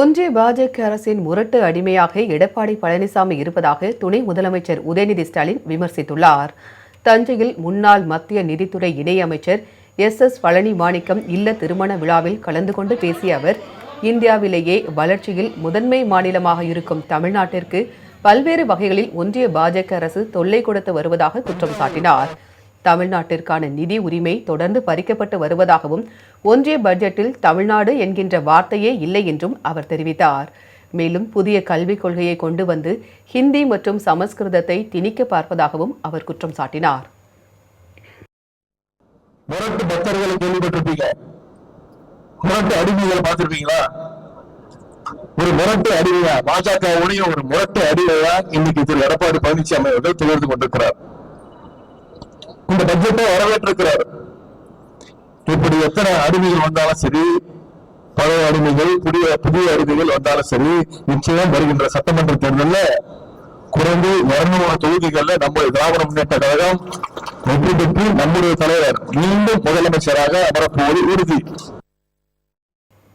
ஒன்றிய பாஜக அரசின் முரட்டு அடிமையாக எடப்பாடி பழனிசாமி இருப்பதாக துணை முதலமைச்சர் உதயநிதி ஸ்டாலின் விமர்சித்துள்ளார். தஞ்சையில் முன்னாள் மத்திய நிதித்துறை இணையமைச்சர் எஸ் எஸ் பழனி மாணிக்கம் இல்ல திருமண விழாவில் கலந்து கொண்டு பேசிய அவர் இந்தியாவிலேயே வளர்ச்சியில் முதன்மை மாநிலமாக இருக்கும் தமிழ்நாட்டிற்கு பல்வேறு வகைகளில் ஒன்றிய பாஜக அரசு தொல்லை கொடுத்து வருவதாக குற்றம் சாட்டினார். தமிழ்நாட்டிற்கான நிதி உரிமை தொடர்ந்து பறிக்கப்பட்டு வருவதாகவும் ஒன்றிய பட்ஜெட்டில் தமிழ்நாடு என்கின்ற வார்த்தையே இல்லை என்றும் அவர் தெரிவித்தார். மேலும் புதிய கல்விக் கொள்கையை கொண்டு வந்து ஹிந்தி மற்றும் சமஸ்கிருதத்தை திணிக்க பார்ப்பதாகவும் அவர் குற்றம் சாட்டினார். முரட்டு பக்தர்களை கேள்விப்பட்டிருப்பீங்க. முரட்டு அடிமைகளை பார்த்திருப்பீங்களா? ஒரு முரட்டு அடிமையா? பாஜகவுடைய ஒரு முரட்டு அடிமையா இன்னைக்கு திரு எடப்பாடி பழனிசாமி அவர்கள் திகழ்ந்து கொண்டிருக்கிறார். இந்த பட்ஜெட்டை வரவேற்றிருக்கிறார். இப்படி எத்தனை அருவிகள் வந்தாலும் சரி பழைய அருமைகள் புதிய புதிய அருமைகள் வந்தாலும் சரி நிச்சயம் வருகின்ற சட்டமன்ற தேர்தலில் குறைந்து இருநூறு தொகுதிகள்ல நம்முடைய திராவிட முன்னேற்ற கழகம் வெற்றி பெற்று நம்முடைய தலைவர் மீண்டும் முதலமைச்சராக அமரப்போவது உறுதி.